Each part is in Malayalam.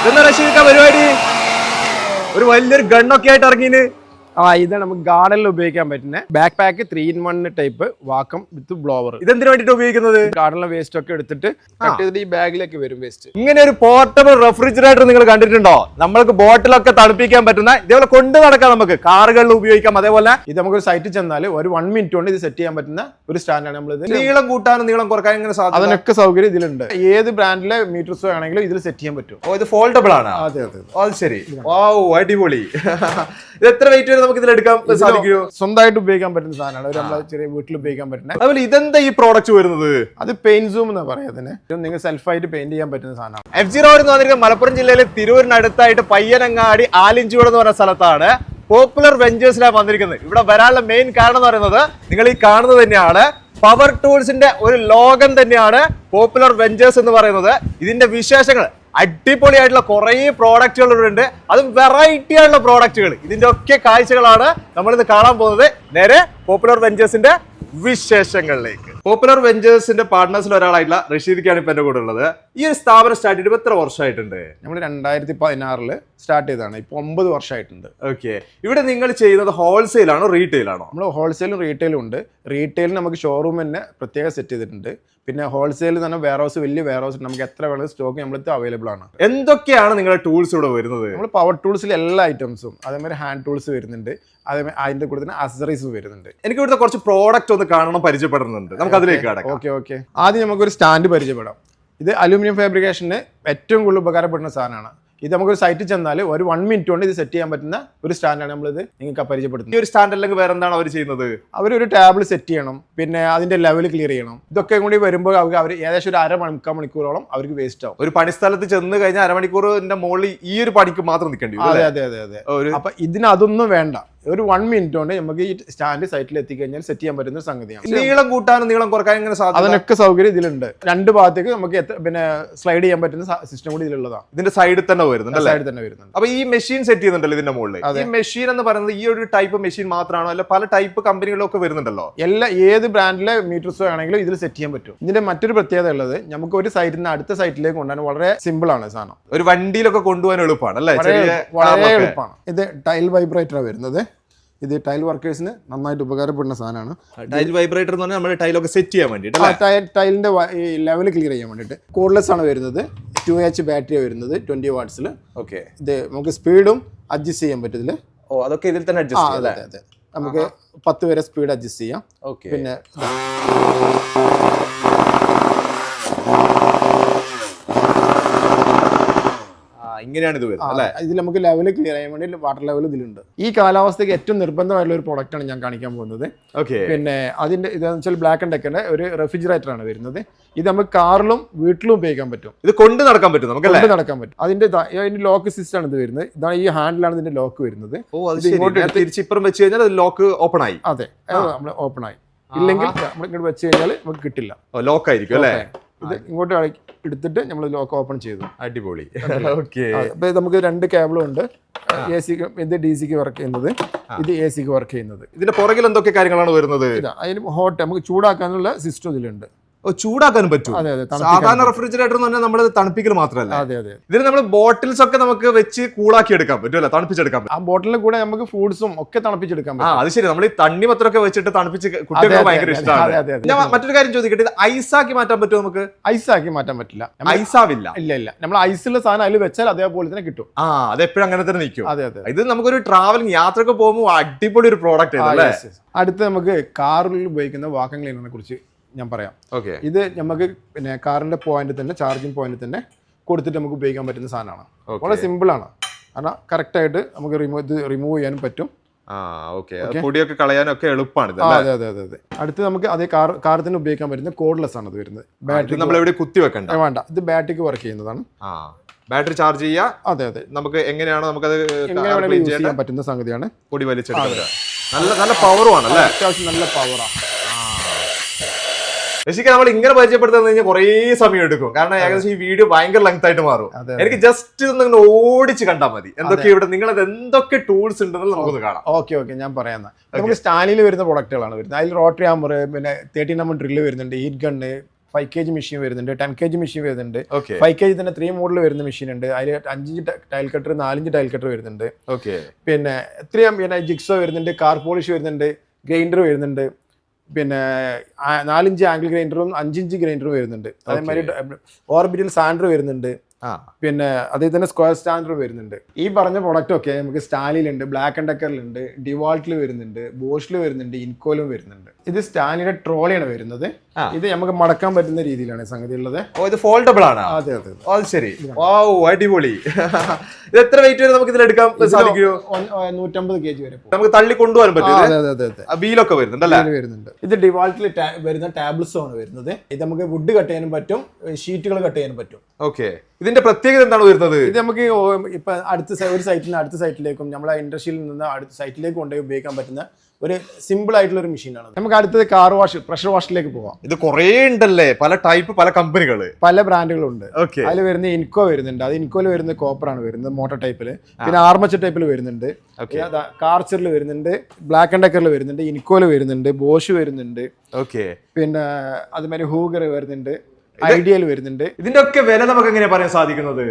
ഇതെന്താ റഷീദ് പരിപാടി? ഒരു വലിയൊരു ഗണ്ണൊക്കെ ആയിട്ട് ഇറങ്ങിന്. ആ ഇത് നമുക്ക് ഗാർഡനിൽ ഉപയോഗിക്കാൻ പറ്റുന്ന back pack three in one type vacuum with blower ഇതെന്തിനു വേണ്ടിട്ട് ഉപയോഗിക്കുന്നത്? ഗാർഡനിലെ വേസ്റ്റ് ഒക്കെ എടുത്തിട്ട് കട്ട് ചെയ്തിട്ട് ഈ ബാഗിലേക്ക് വരും വേസ്റ്റ് ഇങ്ങനെ ഒരു പോർട്ടബിൾ റെഫ്രിജറേറ്റർ നിങ്ങൾ കണ്ടിട്ടുണ്ടോ? നമ്മൾക്ക് ബോട്ടിലൊക്കെ തണുപ്പിക്കാൻ പറ്റുന്ന ഇതേപോലെ കൊണ്ട് നടക്കാം നമുക്ക്. കാറുകളിൽ ഉപയോഗിക്കാം. അതേപോലെ ഇത് നമുക്ക് സൈറ്റിൽ ചെന്നാൽ ഒരു വൺ മിനിറ്റ് കൊണ്ട് ഇത് സെറ്റ് ചെയ്യാൻ പറ്റുന്ന ഒരു സ്റ്റാൻഡാണ് നമ്മൾ ഇത് നീളം കൂട്ടാനും നീളം കുറക്കാനും ഇങ്ങനെ സാധ്യത. അതിനൊക്കെ സൗകര്യം ഇതിലുണ്ട്. ഏത് ബ്രാൻഡിലെ മീറ്റർസ് വേണമെങ്കിലും ഇതിൽ സെറ്റ് ചെയ്യാൻ പറ്റും. ഓ ഇത് ഫോൾഡബിൾ ആണ്? അതെ അതെ ഓ, അത് ശരി. വാവ് അടിപൊളി. ഇത് എത്ര വെയിറ്റ് വരെ നമുക്ക് ഇതിൽ എടുക്കാൻ സാധിക്കുമോ? സ്വന്തമായിട്ട് ഉപയോഗിക്കാൻ പറ്റുന്ന സാധനമാണ്. നമ്മളെ ചെറിയ വീട്ടിൽ ഉപയോഗിക്കാൻ പറ്റുന്നത് അതുപോലെ ഇതെന്താ ഈ പ്രോഡക്റ്റ് വരുന്നത്? അത് പെയിന്റ് സൂം എന്ന് പറയാം അതിന്. ഇത് നിങ്ങൾ സെൽഫായിട്ട് പെയിന്റ് ചെയ്യാൻ പറ്റുന്ന സാധനമാണ്. എഫ് ജി റോഡ് എന്ന് പറഞ്ഞിരിക്കുന്നത് മലപ്പുറം ജില്ലയിലെ തിരൂരിനടുത്തായിട്ട് പയ്യനങ്ങാടി ആലിഞ്ചൂട് എന്ന് പറഞ്ഞ സ്ഥലത്താണ് പോപ്പുലർ വെഞ്ചേഴ്സിലാണ് വന്നിരിക്കുന്നത്. ഇവിടെ വരാനുള്ള മെയിൻ കാരണം എന്ന് പറയുന്നത് നിങ്ങൾ ഈ കാണുന്നത് തന്നെയാണ്. പവർ ടൂൾസിന്റെ ഒരു ലോകം തന്നെയാണ് പോപ്പുലർ വെഞ്ചേഴ്സ് എന്ന് പറയുന്നത്. ഇതിന്റെ വിശേഷങ്ങൾ അടിപൊളിയായിട്ടുള്ള കുറേ പ്രോഡക്റ്റുകൾ ഇവിടെ ഉണ്ട് അതും വെറൈറ്റി ആയിട്ടുള്ള പ്രോഡക്റ്റുകൾ ഇതിന്റെ ഒക്കെ കാഴ്ചകളാണ് നമ്മൾ ഇന്ന് കാണാൻ പോകുന്നത്. നേരെ പോപ്പുലർ വെഞ്ചേഴ്സിന്റെ വിശേഷങ്ങളിലേക്ക്. പോപ്പുലർ വെഞ്ചേഴ്സിന്റെ പാർട്ട്നേഴ്സിൽ ഒരാളായിട്ടുള്ള റഷീദിക്കാണ് ഇപ്പൊ എന്റെ കൂടെ ഉള്ളത്. ഈ ഒരു സ്ഥാപനം സ്റ്റാർട്ട് ചെയ്തിട്ട് എത്ര വർഷമായിട്ടുണ്ട്? നമ്മൾ രണ്ടായിരത്തി പതിനാറിൽ സ്റ്റാർട്ട് ചെയ്തതാണ്. ഇപ്പോൾ ഒമ്പത് വർഷമായിട്ടുണ്ട്. ഓക്കെ ഇവിടെ നിങ്ങൾ ചെയ്യുന്നത് ഹോൾസെയിൽ ആണോ റീറ്റെയിൽ ആണോ? നമ്മൾ ഹോൾസെയിലും റീറ്റെയിലും ഉണ്ട്. റീറ്റെയിലിന് നമുക്ക് ഷോറൂം തന്നെ പ്രത്യേകം സെറ്റ് ചെയ്തിട്ടുണ്ട്. പിന്നെ ഹോൾസെയിൽ തന്നെ വെയർ ഹൗസ് വലിയ വെയർ ഹൗസ് നമുക്ക് എത്ര വേണം സ്റ്റോക്ക് നമ്മളടുത്ത് അവൈലബിൾ ആണ്. എന്തൊക്കെയാണ് നിങ്ങളുടെ ടൂൾസ് ഇവിടെ വരുന്നത്? നമ്മൾ പവർ ടൂൾസിൽ എല്ലാ ഐറ്റംസും അതേമാതിരി ഹാൻഡ് ടൂൾസ് വരുന്നുണ്ട്. അതേമാതിരി അതിന്റെ കൂടെ തന്നെ അസറീസ് വരുന്നുണ്ട്. എനിക്ക് ഇവിടുത്തെ കുറച്ച് പ്രോഡക്റ്റ് ഒന്ന് കാണണം പരിചയപ്പെടുന്നുണ്ട്. നമുക്ക് അതിലേക്ക് കടക്കാം. ഓക്കെ ഓക്കെ ആദ്യം നമുക്കൊരു സ്റ്റാൻഡ് പരിചയപ്പെടാം. ഇത് അലൂമിനിയം ഫാബ്രിക്കേഷന് ഏറ്റവും കൂടുതൽ ഉപകാരപ്പെടുന്ന സാധനമാണ്. ഇത് നമുക്കൊരു സൈറ്റിൽ ചെന്നാൽ ഒരു വൺ മിനിറ്റ് കൊണ്ട് ഇത് സെറ്റ് ചെയ്യാൻ പറ്റുന്ന ഒരു സ്റ്റാൻഡാണ് നമ്മളിത് നിങ്ങൾക്ക് പരിചയപ്പെടുത്തുന്നത് ഈ ഒരു സ്റ്റാൻഡ് അല്ലെങ്കിൽ വേറെ എന്താണ് അവർ ചെയ്യുന്നത്? അവർ ഒരു ടേബിൾ സെറ്റ് ചെയ്യണം. പിന്നെ അതിന്റെ ലെവൽ ക്ലിയർ ചെയ്യണം. ഇതൊക്കെ കൂടി വരുമ്പോൾ അവർക്ക് അവർ ഏകദേശം ഒരു അര മുക്കാൽ മണിക്കൂറോളം അവർക്ക് വേസ്റ്റ് ആവും. ഒരു പണിസ്ഥലത്ത് ചെന്ന് കഴിഞ്ഞാൽ അരമണിക്കൂറിന്റെ മുകളിൽ ഈ ഒരു പണിക്ക് മാത്രം നിൽക്കേണ്ടി അതെ അതെ അതെ അതെ. അപ്പൊ ഇതിന് അതൊന്നും വേണ്ട. ഒരു വൺ മിനിറ്റ് കൊണ്ട് നമുക്ക് ഈ സ്റ്റാൻഡ് സൈറ്റിൽ എത്തിക്കഴിഞ്ഞാൽ സെറ്റ് ചെയ്യാൻ പറ്റുന്ന ഒരു സംഗതിയാണ് നീളം കൂട്ടാനും നീളം കുറക്കാനും ഇങ്ങനെ സാധ്യത അതിനൊക്കെ സൗകര്യം ഇതിലുണ്ട്. രണ്ട് ഭാഗത്തേക്ക് നമുക്ക് പിന്നെ സ്ലൈഡ് ചെയ്യാൻ പറ്റുന്ന സിസ്റ്റം കൂടി ഇതിലുള്ളതാണ്. ഇതിന്റെ സൈഡിൽ തന്നെ വരുന്നുണ്ട് സൈഡിൽ തന്നെ വരുന്നുണ്ട്. അപ്പൊ ഈ മെഷീൻ സെറ്റ് ചെയ്യുന്നുണ്ടല്ലോ ഇതിന്റെ മുകളിൽ ഈ മെഷീൻ എന്ന് പറയുന്നത് ഈ ഒരു ടൈപ്പ് മെഷീൻ മാത്രമാണോ? അല്ല പല ടൈപ്പ് കമ്പനികളൊക്കെ വരുന്നുണ്ടല്ലോ? എല്ലാ ഏത് ബ്രാൻഡിലെ മീറ്റർസ് ആണെങ്കിലും ഇതിൽ സെറ്റ് ചെയ്യാൻ പറ്റും. ഇതിന്റെ മറ്റൊരു പ്രത്യേകത ഉള്ളത് നമുക്ക് ഒരു സൈറ്റിൽ നിന്ന് അടുത്ത സൈറ്റിലേക്ക് കൊണ്ടുപോകാൻ വളരെ സിമ്പിൾ ആണ് സാധനം. ഒരു വണ്ടിയിലൊക്കെ കൊണ്ടുപോകാൻ എളുപ്പമാണ് അല്ലേ? വളരെ. എളുപ്പമാണ്. ഇത് ടൈൽ വൈബ്രേറ്ററാണ് വരുന്നത്. ഇത് ടൈൽ വർക്കേഴ്സിന് നന്നായിട്ട് ഉപകാരപ്പെടുന്ന സാധനമാണ്. ടൈൽ വൈബ്രേറ്റർ എന്ന് പറഞ്ഞാൽ നമ്മുടെ ടൈലൊക്കെ സെറ്റ് ചെയ്യാൻ വേണ്ടിയിട്ട് ടൈലിന്റെ ലെവൽ ക്ലിയർ ചെയ്യാൻ വേണ്ടിയിട്ട്. കോഡ്ലെസ് ആണ് വരുന്നത്. ടു എച്ച് ബാറ്ററി വരുന്നത് ട്വന്റി വാട്ട്സിൽ ഓക്കെ ഇത് നമുക്ക് സ്പീഡും അഡ്ജസ്റ്റ് ചെയ്യാൻ പറ്റും ഇതിൽ ഓ അതൊക്കെ ഇതിൽ തന്നെ അഡ്ജസ്റ്റ് ചെയ്യാം അതെ അതെ നമുക്ക് പത്ത് വരെ സ്പീഡ് അഡ്ജസ്റ്റ് ചെയ്യാം. ഓക്കെ പിന്നെ ഇങ്ങനെയാണ് ഇത് വരുന്നത് അല്ലേ? ഇതിൽ നമുക്ക് ലെവൽ ക്ലിയർ ചെയ്യാൻ വേണ്ടി വാട്ടർ ലെവൽ ഇതിലുണ്ട്. ഈ കാലാവസ്ഥയ്ക്ക് ഏറ്റവും നിർബന്ധമായിട്ടുള്ള ഒരു പ്രോഡക്റ്റ് ആണ് ഞാൻ കാണിക്കാൻ പോകുന്നത്. ഓക്കെ പിന്നെ അതിന്റെ ഇതെന്ന് വെച്ചാൽ ബ്ലാക്ക് ആൻഡ് ഡെക്കറിന്റെ ഒരു റെഫ്രിജറേറ്റർ ആണ് വരുന്നത്. ഇത് നമുക്ക് കാറിലും വീട്ടിലും ഉപയോഗിക്കാൻ പറ്റും. ഇത് കൊണ്ട് നടക്കാൻ പറ്റും നമുക്ക് കൊണ്ട് നടക്കാൻ പറ്റും. അതിന്റെ അതിന്റെ ലോക്ക് സിസ്റ്റം ആണ് ഇത് വരുന്നത്. ഇതാണ് ഈ ഹാൻഡിലാണ് ഇതിന്റെ ലോക്ക് വരുന്നത്. ഓ അത് ഇങ്ങോട്ട് ഞാൻ തിരിച്ച് ഇപ്പുറം വെച്ച് കഴിഞ്ഞാൽ ലോക്ക് ഓപ്പൺ ആയി. അതെ. നമ്മൾ ഓപ്പൺ ആയി. ഇല്ലെങ്കിൽ നമ്മൾ ഇങ്ങോട്ട് വെച്ച് കഴിഞ്ഞാൽ നമുക്ക് കിട്ടില്ല. ലോക്ക് ആയിരിക്കും അല്ലേ? ഇത് ഇങ്ങോട്ട് എടുത്തിട്ട് നമ്മൾ ലോക്ക് ഓപ്പൺ ചെയ്തു. അടിപൊളി. ഓക്കെ. നമുക്ക് രണ്ട് കേബിളും ഉണ്ട്. എ സിക്ക് ഇത് ഡി സിക്ക് വർക്ക് ചെയ്യുന്നത്. ഇത് എ സിക്ക് വർക്ക് ചെയ്യുന്നത്. ഇതിന്റെ പുറകിൽ എന്തൊക്കെ കാര്യങ്ങളാണ് വരുന്നത്? അതിന് ഹോട്ട് നമുക്ക് ചൂടാക്കാനുള്ള സിസ്റ്റം ഇതിലുണ്ട്. ചൂടാക്കാനും പറ്റും. സാധാരണ റെഫ്രിജറേറ്റർ എന്ന് പറഞ്ഞാൽ നമ്മൾ തണുപ്പിക്കൽ മാത്രമല്ല. ഇതിൽ നമ്മൾ ബോട്ടിൽസ് ഒക്കെ നമുക്ക് വെച്ച് കൂളാക്കി എടുക്കാൻ പറ്റും അല്ലെ? തണുപ്പിച്ചെടുക്കാൻ പറ്റും. ആ ബോട്ടിലിൽ കൂടെ നമുക്ക് ഫ്രൂട്ട്സും ഒക്കെ തണുപ്പിച്ചെടുക്കാൻ പറ്റും. അത് ശരി. നമ്മൾ ഈ തണ്ണിമത്രമൊക്കെ വെച്ചിട്ട് തണുപ്പിച്ച് കുട്ടികൾക്ക് ഭയങ്കര ഇഷ്ടമാണ്. ഞാൻ മറ്റൊരു കാര്യം ചോദിക്കട്ടെ ഇത് ഐസാക്കി മാറ്റാൻ പറ്റുമോ നമുക്ക്? ഐസാക്കി മാറ്റാൻ പറ്റില്ല. ഐസാവില്ല. ഇല്ല ഇല്ല. നമ്മൾ ഐസുള്ള സാധനം അതിൽ വെച്ചാൽ അതേപോലെ തന്നെ കിട്ടും. ആ അത് എപ്പോഴും അങ്ങനെ തന്നെ നിൽക്കും. അതെ അതെ. ഇത് നമുക്കൊരു ട്രാവലിംഗ് യാത്രയൊക്കെ പോകുമ്പോൾ അടിപൊളി ഒരു പ്രോഡക്റ്റ്. അടുത്ത് നമുക്ക് കാറിൽ ഉപയോഗിക്കുന്ന വാക്കം ക്ലീനറിനെ കുറിച്ച് ഞാൻ പറയാം. ഓക്കെ. ഇത് നമുക്ക് പിന്നെ കാറിന്റെ പോയിന്റ് തന്നെ ചാർജിങ് പോയിന്റ് തന്നെ കൊടുത്തിട്ട് നമുക്ക് ഉപയോഗിക്കാൻ പറ്റുന്ന സാധനമാണ്. വളരെ സിമ്പിൾ ആണ്. കാരണം കറക്റ്റ് ആയിട്ട് നമുക്ക് റിമൂവ് ഇത് റിമൂവ് ചെയ്യാനും പറ്റും. പൊടിയൊക്കെ കളയാനൊക്കെ എളുപ്പമാണ് അതെ അതെ അതെ അതെ. അടുത്ത് നമുക്ക് അതേ കാർ കാർ തന്നെ ഉപയോഗിക്കാൻ പറ്റുന്ന കോഡ്ലെസ് ആണ് ഇത് വരുന്നത്. ബാറ്ററി നമ്മൾ എവിടെ കുത്തി വെക്കണ്ട. വേണ്ട. ഇത് ബാറ്ററിക്ക് വർക്ക് ചെയ്യുന്നതാണ്. ബാറ്ററി ചാർജ് ചെയ്യുക അതെ അതെ. നമുക്ക് എങ്ങനെയാണോ നമുക്ക് അത് ചെയ്യാൻ പറ്റുന്ന സംഗതിയാണ്. പൊടി വലിച്ചെടുക്കാൻ നല്ല നല്ല പവറും ആണ് അല്ലേ? അത്യാവശ്യം നല്ല പവറാണ് രക്ഷിക്കാൻ നമ്മൾ ഇങ്ങനെ പരിചയപ്പെടുത്തുന്ന കഴിഞ്ഞാൽ കുറേ സമയം എടുക്കും. കാരണം ഏകദേശം ഈ വീഡിയോ ഭയങ്കര ലെങ്ത് ആയിട്ട് മാറും. എനിക്ക് ജസ്റ്റ് ഒന്ന് ഓടിച്ച് കണ്ടാൽ മതി. എന്തൊക്കെ ഇവിടെ നിങ്ങളത് എന്തൊക്കെ ടൂൾസ് ഉണ്ടെന്ന് നമുക്കൊന്ന് കാണാം. ഓക്കെ ഓക്കെ ഞാൻ പറയാം നമുക്ക് സ്റ്റാലിൽ വരുന്ന പ്രൊഡക്റ്റുകളാണ് വരുന്നത്. അതിൽ റോട്ടറി ആമർ പിന്നെ തേർട്ടീൻ നമ്പർ ഡ്രില്ല് വരുന്നുണ്ട് heat gun five K G machine വരുന്നുണ്ട് ടെൻ കെ ജി മെഷീൻ വരുന്നുണ്ട്. ഫൈവ് കെ ജി തന്നെ ത്രീ മോഡൽ വരുന്ന മെഷീൻ ഉണ്ട്. അതിൽ അഞ്ചിഞ്ച് ടൈൽ കട്ടർ നാലഞ്ച് ടൈൽ കട്ടർ വരുന്നുണ്ട്. ഓക്കെ പിന്നെ എത്രയും പിന്നെ ജിക്സോ വരുന്നുണ്ട് കാർ പോളിഷ് വരുന്നുണ്ട് ഗ്രൈൻഡർ വരുന്നുണ്ട്. പിന്നെ നാലിഞ്ച് ആംഗിൾ ഗ്രൈൻഡറും അഞ്ചിഞ്ച് ഗ്രൈൻഡറും വരുന്നുണ്ട്. അതേമാതിരി ഓർബിറ്റൽ സാൻഡർ വരുന്നുണ്ട്. പിന്നെ അതേ തന്നെ സ്ക്വയർ സ്റ്റാൻഡർ വരുന്നുണ്ട്. ഈ പറഞ്ഞ പ്രൊഡക്റ്റ് ഒക്കെ നമുക്ക് സ്റ്റാലിലുണ്ട് ബ്ലാക്ക് ആൻഡ് ഡക്കറിലുണ്ട് ഡിവാൾട്ടിൽ വരുന്നുണ്ട് ബോഷിൽ വരുന്നുണ്ട് ഇൻകോലും വരുന്നുണ്ട്. ഇത് സ്റ്റാലിയുടെ ട്രോളിയാണ് വരുന്നത്. ഇത് നമുക്ക് മടക്കാൻ പറ്റുന്ന രീതിയിലാണ് സംഗതി ഉള്ളത് ഓ ഇത് ഫോൾഡബിൾ ആണ്? അതെ അതെ അത്. ശരി. അടിപൊളി. ഇത് എത്ര വെയിറ്റ് വരെ നമുക്ക് ഇതിൽ എടുക്കാൻ സാധിക്കുമോ? നൂറ്റമ്പത് കെ ജി വരെ നമുക്ക് തള്ളി കൊണ്ടുപോകാൻ പറ്റും വീലൊക്കെ വരുന്നുണ്ടല്ലേ വരുന്നുണ്ട്. ഇത് ഡിവാൾട്ടിൽ വരുന്ന ടാബ്ലറ്റ്സ് ആണ് വരുന്നത്. ഇത് നമുക്ക് വുഡ് കട്ട് ചെയ്യാനും പറ്റും ഷീറ്റുകൾ കട്ട് ചെയ്യാനും പറ്റും. ഓക്കെ. ഇതിന്റെ പ്രത്യേകത എന്താണ് വരുന്നത്? ഇത് നമുക്ക് ഇപ്പൊ അടുത്ത ഒരു സൈറ്റിൽ നിന്ന് അടുത്ത സൈറ്റിലേക്കും നമ്മളെ ഇൻഡസ്ട്രിയിൽ നിന്ന് അടുത്ത സൈറ്റിലേക്ക് കൊണ്ടുപോയി ഉപയോഗിക്കാൻ പറ്റുന്ന ഒരു സിമ്പിൾ ആയിട്ടുള്ള ഒരു മെഷീനാണ് നമുക്ക് അടുത്തത് കാർ വാഷ് പ്രഷർ വാഷിലേക്ക് പോവാം. ഇത് കുറേ ഉണ്ടല്ലേ? പല ടൈപ്പ് പല കമ്പനികൾ പല ബ്രാൻഡുകളുണ്ട്. ഓക്കെ അതിൽ വരുന്ന ഇൻകോ വരുന്നുണ്ട്. അത് ഇൻകോയിൽ വരുന്ന ആണ് വരുന്നത് മോട്ടോർ ടൈപ്പിൽ പിന്നെ ആർമച്ചർ ടൈപ്പിൽ വരുന്നുണ്ട്. കാർച്ചറിൽ വരുന്നുണ്ട് ബ്ലാക്ക് ആൻഡ് ഡക്കറിൽ വരുന്നുണ്ട് ഇൻകോയിൽ വരുന്നുണ്ട് ബോഷ് വരുന്നുണ്ട്. ഓക്കെ പിന്നെ അതുമാതിരി ഹൂഗർ വരുന്നുണ്ട് ഐഡിയൽ വരുന്നുണ്ട്. ഇതിന്റെ ഒക്കെ വില നമുക്ക് എങ്ങനെയാ പറയാൻ സാധിക്കുന്നത്?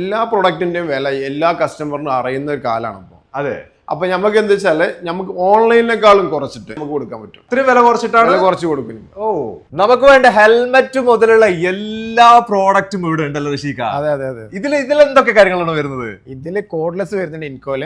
എല്ലാ പ്രൊഡക്റ്റിന്റെയും വില എല്ലാ കസ്റ്റമറിനും അറിയുന്ന ഒരു കാലമാണ് ഇപ്പോൾ അതെ. അപ്പൊ നമുക്ക് എന്താ വെച്ചാൽ നമുക്ക് ഓൺലൈനിനേക്കാളും കുറച്ചിട്ട് നമുക്ക് കൊടുക്കാൻ പറ്റും. ഇത്രയും വില കുറച്ചിട്ടാണ്? വില കുറച്ച് കൊടുക്കും. ഓ. നമുക്ക് വേണ്ട ഹെൽമെറ്റ് മുതലുള്ള എല്ലാ പ്രോഡക്റ്റും ഇവിടെ ഉണ്ടല്ലോ ഋഷിക അതെ അതെ അതെ. ഇതിൽ ഇതിൽ എന്തൊക്കെ കാര്യങ്ങളാണ് വരുന്നത്? ഇതിൽ കോഡ്ലെസ് വരുന്നുണ്ട് ഇൻകോൽ.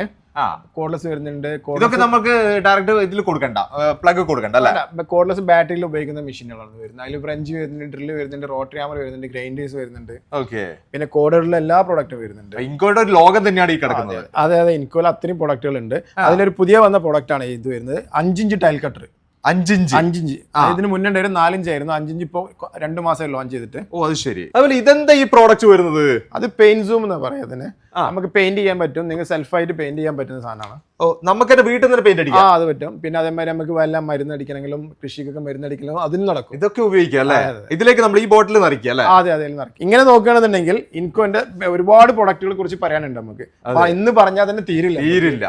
കോഡ്ലെസ് വരുന്നുണ്ട്. ഇതൊക്കെ നമുക്ക് ഡയറക്റ്റ് ഇതിൽ കൊടുക്കണ്ട. പ്ലഗ് കൊടുക്കണ്ട അല്ലേ? കോഡ്ലെസ് ബാറ്ററിയിൽ ഉപയോഗിക്കുന്ന മെഷീനുകളാണ് വരുന്നത്. അതിൽ ഫ്രഞ്ച് വരുന്നുണ്ട് ഡ്രില്ല് വരുന്നുണ്ട് റോട്ടറി ആമർ വരുന്നുണ്ട് ഗ്രൈൻഡേഴ്സ് വരുന്നുണ്ട്. ഓക്കെ പിന്നെ കോഡറിലെ എല്ലാ പ്രൊഡക്റ്റും വരുന്നുണ്ട്. ഇൻകോയുടെ ഒരു ലോകം തന്നെയാണ് ഈ കിടക്കുന്നത്. അതെ അതെ ഇൻകോയിൽ അത്രയും പ്രൊഡക്റ്റുകൾ ഉണ്ട്. അതിലൊരു പുതിയ വന്ന പ്രൊഡക്റ്റ് ആണ് ഇത് വരുന്നത്. അഞ്ചിഞ്ച് ടൈൽ കട്ടർ അഞ്ചിഞ്ച്. അഞ്ചിഞ്ച്. ഇതിന് മുന്നേ ഉണ്ടായിരുന്നു നാലിഞ്ചായിരുന്നു. അഞ്ചിഞ്ച് ഇപ്പോൾ രണ്ട് മാസമേ ലോഞ്ച് ചെയ്തിട്ട്. ഓ അത് ശരി. അതുപോലെ ഇതെന്താ ഈ പ്രോഡക്റ്റ് വരുന്നത്? അത് പെയിന്റ് സൂം എന്നാ പറയാ അതിന്. നമുക്ക് പെയിന്റ് ചെയ്യാൻ പറ്റും. നിങ്ങൾ സെൽഫായിട്ട് പെയിന്റ് ചെയ്യാൻ പറ്റുന്ന സാധനമാണ്. ഓ നമുക്ക് എന്റെ വീട്ടിൽ നിന്ന് പെയിന്റ് അടിക്കാം? ആ അത് പറ്റും. പിന്നെ അതേമാതിരി നമുക്ക് വല്ല മരുന്നടിക്കണമെങ്കിലും കൃഷിക്കൊക്കെ മരുന്നടിക്കണമെങ്കിലും അതിന് നടക്കും. ഇതൊക്കെ ഉപയോഗിക്കാം അല്ലേ? ഇതിലേക്ക് നമ്മൾ ഈ ബോട്ടിൽ നിറയ്ക്കുക അല്ലേ? അതെ അതെ നിറയ്ക്കും. ഇങ്ങനെ നോക്കുകയാണെന്നുണ്ടെങ്കിൽ ഇൻകോന്റെ ഒരുപാട് പ്രൊഡക്റ്റുകളെ കുറിച്ച് പറയാനുണ്ട് നമുക്ക്. ഇന്ന് പറഞ്ഞാൽ തന്നെ തീരില്ല. തീരില്ല.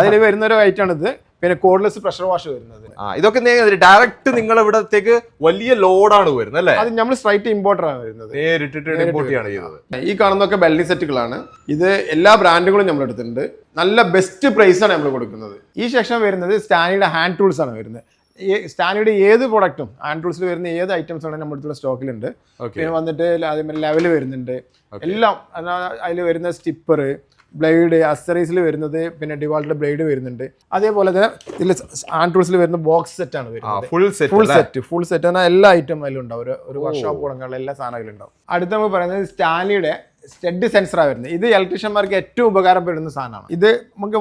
അതിൽ വരുന്ന ഒരു ഐറ്റം ആണ് ഇത് പിന്നെ കോഡ്ലെസ് പ്രഷർ വാഷ് വരുന്നത്. ഇതൊക്കെ ഡയറക്റ്റ് നിങ്ങൾ ഇവിടത്തേക്ക് വലിയ ലോഡാണ് വരുന്നത് അല്ലേ? അത് നമ്മൾ സ്ട്രൈറ്റ് ഇമ്പോർട്ടർ ആണ് വരുന്നത്. നേരിട്ടിട്ട് ഇമ്പോർട്ട് ചെയ്യാണ് ചെയ്യുന്നത് ഈ കാണുന്നൊക്കെ ബെൽഡി സെറ്റുകളാണ് ഇത് എല്ലാ ബ്രാൻഡുകളും നമ്മൾ എടുത്തിട്ടുണ്ട്. നല്ല ബെസ്റ്റ് പ്രൈസ് ആണ് നമ്മൾ കൊടുക്കുന്നത്. ഈ സെക്ഷൻ വരുന്നത് സ്റ്റാനിയുടെ ഹാൻഡ് ടൂൾസ് ആണ് വരുന്നത്. ഈ സ്റ്റാനിയുടെ ഏത് പ്രൊഡക്റ്റും ഹാൻഡ് ടൂൾസിൽ വരുന്ന ഏത് ഐറ്റംസ് ആണ് നമ്മുടെ അടുത്തുള്ള സ്റ്റോക്കിലുണ്ട് പിന്നെ വന്നിട്ട് അതേമാതിരി ലെവൽ വരുന്നുണ്ട്. എല്ലാം അതിൽ വരുന്ന സ്റ്റിപ്പർ ബ്ലേഡ് അസറീസിൽ വരുന്നത് പിന്നെ ഡിവാൾട്ട് ബ്ലേഡ് വരുന്നുണ്ട്. അതേപോലെ തന്നെ ഇതിൽ ആൻഡ്രൂസിൽ വരുന്ന ബോക്സ് സെറ്റാണ് ആണ് വരുന്നത്. Full set full set full set എന്നാൽ എല്ലാ ഐറ്റം അതിലുണ്ടാവും ഒരു ഒരു വർക്ക്ഷോപ്പ് തുടങ്ങാനുള്ള എല്ലാ സാധനങ്ങളും ഉണ്ടാവും. അടുത്ത നമ്മൾ പറയുന്നത് സ്റ്റാലിയുടെ സ്റ്റെഡ് സെൻസറാണ് വരുന്നത്. ഇത് ഇലക്ട്രീഷ്യന്മാർക്ക് ഏറ്റവും ഉപകാരപ്പെടുന്ന സാധനമാണ്. ഇത് നമുക്ക്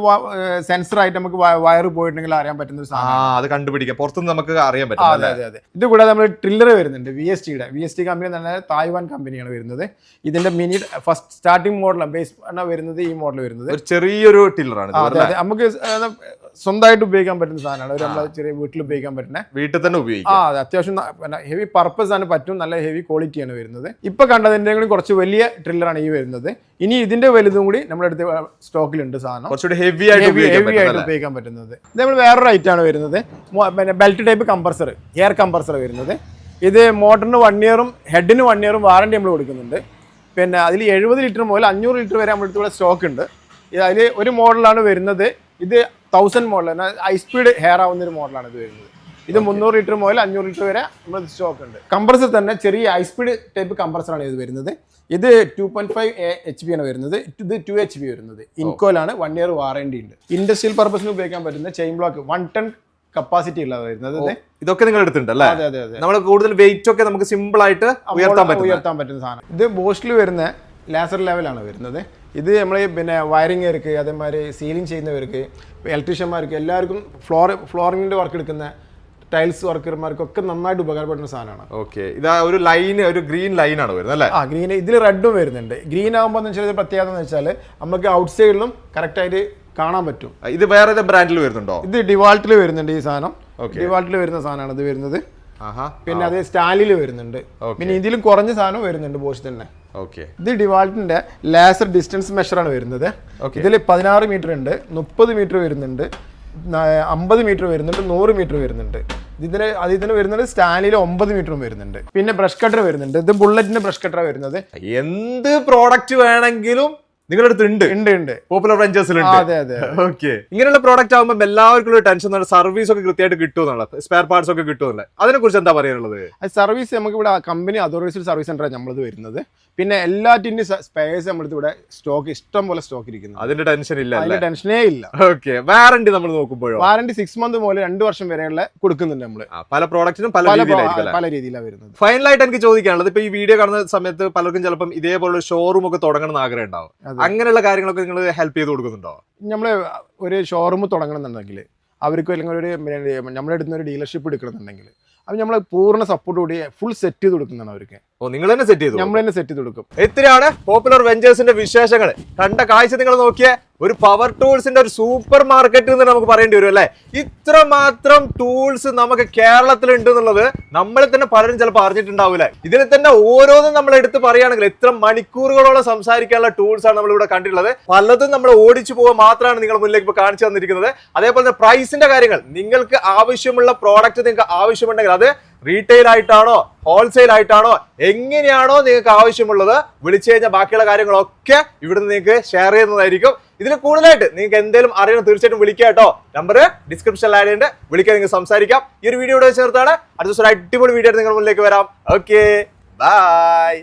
സെൻസറായിട്ട് നമുക്ക് വയർ പോയിട്ടുണ്ടെങ്കിൽ അറിയാൻ പറ്റുന്ന ഒരു സാധനം അത് കണ്ടുപിടിക്കാം. പുറത്തുനിന്ന് നമുക്ക് അറിയാൻ പറ്റും അതെ അതെ അതെ. ഇത് കൂടാതെ നമ്മൾ ട്രില്ലർ വരുന്നുണ്ട് വി എസ് ടിയുടെ വി എസ് ടി കമ്പനി എന്ന് പറഞ്ഞാൽ തായ്വാൻ കമ്പനിയാണ് വരുന്നത്. ഇതിന്റെ മിനി ഫസ്റ്റ് സ്റ്റാർട്ടിംഗ് മോഡലാണ് ബേസ് വരുന്നത് ഈ മോഡൽ വരുന്നത്. ഒരു ചെറിയൊരു ട്രില്ലറാണ് നമുക്ക് സ്വന്തമായിട്ട് ഉപയോഗിക്കാൻ പറ്റുന്ന സാധനമാണ്. ഒരു നമ്മളെ ചെറിയ വീട്ടിൽ ഉപയോഗിക്കാൻ പറ്റുന്ന വീട്ടിൽ തന്നെ ആ ഉപയോഗിക്കാം അതെ. അത്യാവശ്യം ഹെവി പർപ്പസ് ആണ് പറ്റും. നല്ല ഹെവി ക്വാളിറ്റിയാണ് വരുന്നത്. ഇപ്പൊ കണ്ടതിന്റെ കൂടി കുറച്ച് വലിയ ട്രില്ലറാണ് ഈ വരുന്നത്. ഇനി ഇതിന്റെ വലുതും കൂടി നമ്മുടെ അടുത്ത് സ്റ്റോക്കിലുണ്ട് സാധനം. കുറച്ചുകൂടി ഹെവി ആയിട്ട് ഹെവി ആയിട്ട് ഉപയോഗിക്കാൻ പറ്റുന്നത്. ഇത് നമ്മൾ വേറൊരു ഐറ്റം ആണ് വരുന്നത്. പിന്നെ belt type compressor air compressor വരുന്നത്. ഇത് മോട്ടറിന് വൺ ഇയറും ഹെഡിന് വൺ ഇയറും വാറണ്ടി നമ്മൾ കൊടുക്കുന്നുണ്ട്. പിന്നെ അതിൽ എഴുപത് ലിറ്റർ മുതൽ അഞ്ഞൂറ് ലിറ്റർ വരെ നമ്മുടെ അടുത്ത് ഇവിടെ സ്റ്റോക്ക് ഉണ്ട്. ഇത് അതിൽ ഒരു മോഡലാണ് വരുന്നത്. ഇത് thousand model high speed hair ആവുന്ന ഒരു മോഡലാണ് ഇത് വരുന്നത്. ഇത് മുന്നൂറ് ലിറ്റർ മുതൽ അഞ്ഞൂറ് ലിറ്റർ വരെ നമ്മൾ സ്റ്റോക്ക് ഉണ്ട്. കംപ്രസർ തന്നെ ചെറിയ ഹൈ സ്പീഡ് ടൈപ്പ് കംപ്രസറാണ് ഇത് വരുന്നത്. ഇത് two point five H P ആണ് വരുന്നത്. ഇത് ടു എച്ച് പി വരുന്നത്. ഇൻകോലാണ് വൺ ഇയർ വാറണ്ടി ഉണ്ട്. ഇൻഡസ്ട്രിയൽ പർപ്പസിന് ഉപയോഗിക്കാൻ പറ്റുന്ന chain block one ton capacity ഉള്ളത് വരുന്നത്. ഇത് ഇതൊക്കെ നിങ്ങൾ എടുത്തിട്ടുണ്ട് അല്ലേ അതെ അതെ അതെ. നമ്മൾ കൂടുതൽ വെയിറ്റ് ഒക്കെ നമുക്ക് സിമ്പിൾ ആയിട്ട് ഉയർത്താൻ പറ്റും ഉയർത്താൻ പറ്റുന്ന സാധനം. ഇത് ബോസ്റ്റിൽ വരുന്ന ലേസർ ലെവലാണ് വരുന്നത്. ഇത് നമ്മൾ പിന്നെ വയറിങ്ങർക്ക് അതേമാതിരി സീലിംഗ് ചെയ്യുന്നവർക്ക് ഇലക്ട്രീഷ്യന്മാർക്ക് എല്ലാവർക്കും ഫ്ലോർ ഫ്ലോറിങ്ങിന്റെ വർക്ക് എടുക്കുന്ന ടൈൽസ് വർക്കർമാർക്കൊക്കെ നന്നായിട്ട് ഉപകാരപ്പെടുന്ന സാധനമാണ്. ഓക്കെ ഇതാ ഒരു ലൈൻ ഒരു ഗ്രീൻ ലൈൻ ആണ് വരുന്നത് അല്ലേ? ആ ഗ്രീൻ ഇതിൽ റെഡും വരുന്നുണ്ട്. ഗ്രീൻ ആകുമ്പോൾ എന്ന് വെച്ചാൽ പ്രത്യേകത എന്ന് വെച്ചാൽ നമുക്ക് ഔട്ട് സൈഡിലും കറക്റ്റായിട്ട് കാണാൻ പറ്റും. ഇത് വേറെ ഏത് ബ്രാൻഡിൽ വരുന്നുണ്ടോ? ഇത് ഡിവാൾട്ടിൽ വരുന്നുണ്ട് ഈ സാധനം. ഡിവാൾട്ടിൽ വരുന്ന സാധനമാണ് ഇത് വരുന്നത്. ആഹാ. പിന്നെ അത് സ്റ്റാലിൽ വരുന്നുണ്ട്. പിന്നെ ഇതിലും കുറഞ്ഞ സാധനം വരുന്നുണ്ട് ബോഷ് തന്നെ. ഓക്കെ ഇത് ഡിവാൾട്ടിന്റെ ലേസർ ഡിസ്റ്റൻസ് മെഷറാണ് വരുന്നത്. ഇതിൽ പതിനാറ് മീറ്റർ ഉണ്ട് മുപ്പത് മീറ്റർ വരുന്നുണ്ട് അമ്പത് മീറ്റർ വരുന്നുണ്ട് നൂറ് മീറ്റർ വരുന്നുണ്ട്. ഇതിന് അതിന് വരുന്നത് സ്റ്റാനിൽ ഒമ്പത് മീറ്ററും വരുന്നുണ്ട്. പിന്നെ ബ്രഷ് കട്ടർ വരുന്നുണ്ട്. ഇത് ബുള്ളറ്റിന്റെ ബ്രഷ് കട്ടറാണ് വരുന്നത്. എന്ത് പ്രോഡക്റ്റ് വേണമെങ്കിലും നിങ്ങളുടെ അടുത്ത് ഉണ്ട്. ഉണ്ട് ഉണ്ട്. പോപ്പുലർ ഫ്രാഞ്ചൈസിലുണ്ട് അതെ അതെ ഓക്കെ ഇങ്ങനെയുള്ള പ്രോഡക്റ്റ് ആകുമ്പോൾ എല്ലാവർക്കും ഒരു ടെൻഷൻ സർവീസ് ഒക്കെ കൃത്യമായിട്ട് കിട്ടുമെന്നുള്ള സ്പെയർ പാർട്സ് ഒക്കെ കിട്ടുമെന്നുള്ളത് അതിനെ കുറിച്ച് എന്താ പറയാനുള്ളത്? സർവീസ് നമുക്ക് ഇവിടെ കമ്പനി അതോറൈസ്ഡ് സർവീസ് സെന്ററാണ് നമ്മളത് വരുന്നത്. പിന്നെ എല്ലാറ്റിന്റെ സ്പേസ് നമ്മളിത് ഇവിടെ സ്റ്റോക്ക് ഇഷ്ടം പോലെ സ്റ്റോക്ക് ഇരിക്കുന്നു അതിന്റെ ടെൻഷൻ ഇല്ല ടെൻഷനേ ഇല്ല. ഓക്കെ വാറണ്ടി നമ്മൾ നോക്കുമ്പോഴോ? വാറണ്ടി സിക്സ് മന്ത് മുതൽ രണ്ട് വർഷം വരെയുള്ള കൊടുക്കുന്നുണ്ട് നമ്മൾ. ആ, പല പ്രോഡക്റ്റിനും പല പല രീതിയിലാണ് വരുന്നത്. ഫൈനലായിട്ട് എനിക്ക് ചോദിക്കാനുള്ളത് ഇപ്പൊ ഈ വീഡിയോ കാണുന്ന സമയത്ത് പലർക്കും ചിലപ്പം ഇതേപോലെ ഷോറൂം ഒക്കെ തുടങ്ങണം എന്ന് ആഗ്രഹം ഉണ്ടാവും. അങ്ങനെയുള്ള കാര്യങ്ങളൊക്കെ നിങ്ങൾ ഹെൽപ്പ് ചെയ്ത് കൊടുക്കുന്നുണ്ടോ? നമ്മൾ ഒരു ഷോറൂം തുടങ്ങണമെന്നുണ്ടെങ്കിൽ അവർക്ക് അല്ലെങ്കിൽ ഒരു നമ്മുടെ അടുത്ത് ഒരു ഡീലർഷിപ്പ് എടുക്കണമെന്നുണ്ടെങ്കിൽ അപ്പോൾ നമ്മൾ പൂർണ സപ്പോർട്ട് കൂടി ഫുൾ സെറ്റ് ചെയ്ത് കൊടുക്കുന്നതാണ് അവർക്ക്. ഓ നിങ്ങൾ തന്നെ സെറ്റ് ചെയ്തു നമ്മൾ തന്നെ സെറ്റ് ചെയ്ത് കൊടുക്കും. ഇത്രയാണ് പോപ്പുലർ വെഞ്ചേഴ്സിന്റെ വിശേഷങ്ങൾ കണ്ട കാഴ്ച നിങ്ങൾ നോക്കിയ ഒരു പവർ ടൂൾസിന്റെ ഒരു സൂപ്പർ മാർക്കറ്റ് എന്ന് നമുക്ക് പറയേണ്ടി വരും അല്ലേ? ഇത്രമാത്രം ടൂൾസ് നമുക്ക് കേരളത്തിൽ ഉണ്ട് എന്നുള്ളത് നമ്മളെ തന്നെ പലരും ചിലപ്പോൾ അറിഞ്ഞിട്ടുണ്ടാവില്ല. ഇതിൽ തന്നെ ഓരോന്നും നമ്മൾ എടുത്ത് പറയുകയാണെങ്കിൽ ഇത്ര മണിക്കൂറുകളോളം സംസാരിക്കാനുള്ള ടൂൾസ് ആണ് നമ്മൾ ഇവിടെ കണ്ടിട്ടുള്ളത്. പലതും നമ്മൾ ഓടിച്ചു പോവുക മാത്രമാണ് നിങ്ങൾ മുന്നിലേക്ക് ഇപ്പോൾ കാണിച്ചു തന്നിരിക്കുന്നത്. അതേപോലെ തന്നെ പ്രൈസിന്റെ കാര്യങ്ങൾ. നിങ്ങൾക്ക് ആവശ്യമുള്ള പ്രോഡക്റ്റ് നിങ്ങൾക്ക് ആവശ്യമുണ്ടെങ്കിൽ അത് റീറ്റെയിൽ ആയിട്ടാണോ ഹോൾസെയിൽ ആയിട്ടാണോ എങ്ങനെയാണോ നിങ്ങൾക്ക് ആവശ്യമുള്ളത് വിളിച്ചു കഴിഞ്ഞാൽ ബാക്കിയുള്ള കാര്യങ്ങളൊക്കെ ഇവിടുന്ന് നിങ്ങൾക്ക് ഷെയർ ചെയ്യുന്നതായിരിക്കും. ഇതിൽ കൂടുതലായിട്ട് നിങ്ങൾക്ക് എന്തെങ്കിലും അറിയണം തീർച്ചയായിട്ടും വിളിക്കുക കേട്ടോ. നമ്പർ ഡിസ്ക്രിപ്ഷനിൽ ആയതുകൊണ്ട് വിളിക്കാൻ നിങ്ങൾക്ക് സംസാരിക്കാം. ഈ ഒരു വീഡിയോ ചേർത്താണ് അടുത്ത ദിവസം അടിപൊളി വീഡിയോ ആയിട്ട് നിങ്ങൾ മുന്നിലേക്ക് വരാം. Okay bye